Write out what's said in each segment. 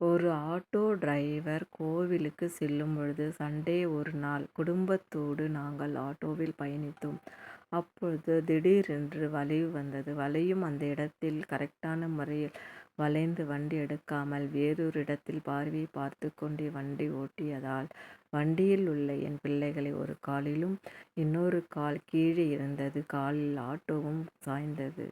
ஒரு auto driver கோவிலுக்கு செல்லும் பொழுது சண்டே ஒரு நாள் குடும்பத்தோடு நாங்கள் ஆட்டோவில் பயணித்தோம். அப்பொழுது திடீரென்று வளைவு வந்தது. வளையும் அந்த இடத்தில் கரெக்டான முறையில் வளைந்து வண்டி எடுக்காமல் வேறொரு இடத்தில் பார்வையை பார்த்து கொண்டே வண்டி ஓட்டியதால் வண்டியில் உள்ள என் பிள்ளைகளை ஒரு காலிலும் இன்னொரு கால் கீழே இருந்தது. காலில் ஆட்டோவும் சாய்ந்தது.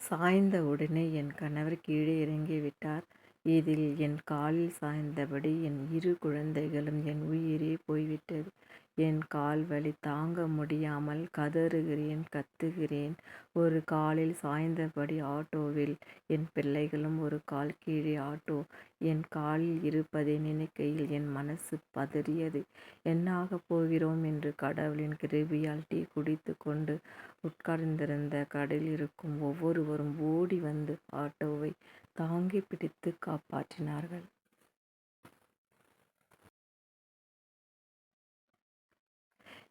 சாய்ந்த உடனே என் கணவர் கீழே இறங்கிவிட்டார். இதில் என் காலில் சாய்ந்தபடி என் இரு குழந்தைகளும் என் உயிரே போய்விட்டது. என் கால் வலி தாங்க முடியாமல் கதறுகிறேன் கத்துகிறேன். ஒரு காலில் சாய்ந்தபடி ஆட்டோவில் என் பிள்ளைகளும் ஒரு கால் கீழே ஆட்டோ என் காலில் இருப்பதை நினைக்கையில் என் மனசு பதறியது. என்னாகப் போகிறோம் என்று கடவுளின் கிருபையால் டீ குடித்துக் கொண்டு உட்கார்ந்திருந்த கடையில் இருக்கும் ஒவ்வொருவரும் ஓடி வந்து ஆட்டோவை தாங்கிப் பிடித்து காப்பாற்றினார்கள்.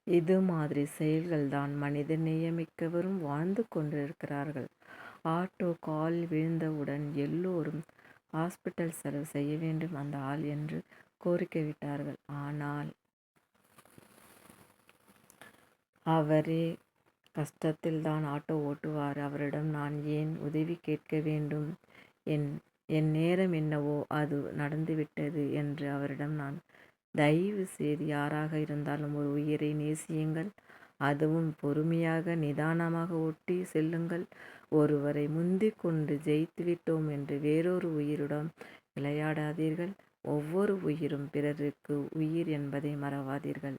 இது மாதிரி செயல்கள்தான் மனிதர் நியமிக்கவரும் வாழ்ந்து கொண்டிருக்கிறார்கள். ஆட்டோ காலில் விழுந்தவுடன் எல்லோரும் ஹாஸ்பிட்டல் செலவு செய்ய வேண்டும் அந்த ஆள் என்று கோரிக்கை விட்டார்கள். ஆனால் அவரே கஷ்டத்தில்தான் ஆட்டோ ஓட்டுவார். அவரிடம் நான் ஏன் உதவி கேட்க வேண்டும்? என் நேரம் என்னவோ அது நடந்துவிட்டது தயவு செய்து யாராக இருந்தாலும் ஒரு உயிரை நேசியுங்கள். அதுவும் பொறுமையாக நிதானமாக ஒட்டி செல்லுங்கள். ஒருவரை முந்திக் கொண்டு ஜெயித்துவிட்டோம் என்று வேறொரு உயிருடன் விளையாடாதீர்கள். ஒவ்வொரு உயிரும் பிறருக்கு உயிர் என்பதை மறவாதீர்கள்.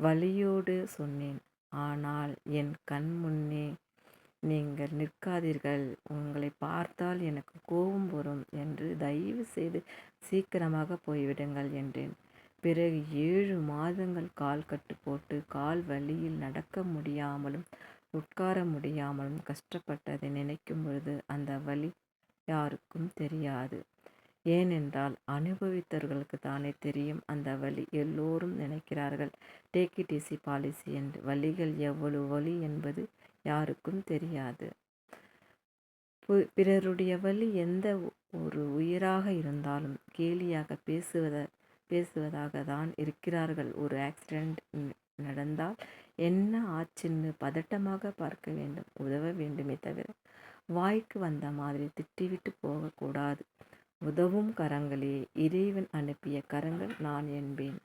வழியோடு சொன்னேன். ஆனால் என் கண் முன்னே நீங்கள் நிற்காதீர்கள். உங்களை பார்த்தால் எனக்கு கோபம் வரும் என்று தயவு செய்து சீக்கிரமாக போய்விடுங்கள் என்றேன். பிறகு ஏழு மாதங்கள் கால் கட்டு போட்டு கால் வலியில் நடக்க முடியாமலும் உட்கார முடியாமலும் கஷ்டப்பட்டதை நினைக்கும் பொழுது அந்த வலி யாருக்கும் தெரியாது. ஏனென்றால் அனுபவித்தவர்களுக்கு தானே தெரியும் அந்த வலி. எல்லோரும் நினைக்கிறார்கள் டேக் இட் ஈஸி பாலிசி என்று. வலிகள் எவ்வளவு வலி என்பது யாருக்கும் தெரியாது. பிறருடைய வலி எந்த ஒரு உயிராக இருந்தாலும் கேலியாக பேசுவதாக தான் இருக்கிறார்கள். ஒரு ஆக்சிடென்ட் நடந்தால் என்ன ஆச்சுன்னு பதட்டமாக பார்க்க வேண்டும். உதவ வேண்டுமே தவிர வாய்க்கு வந்த மாதிரி திட்டிவிட்டு போகக்கூடாது உதவும் கரங்களே இறைவன் அனுப்பிய கரங்கள் நான் என்பேன்.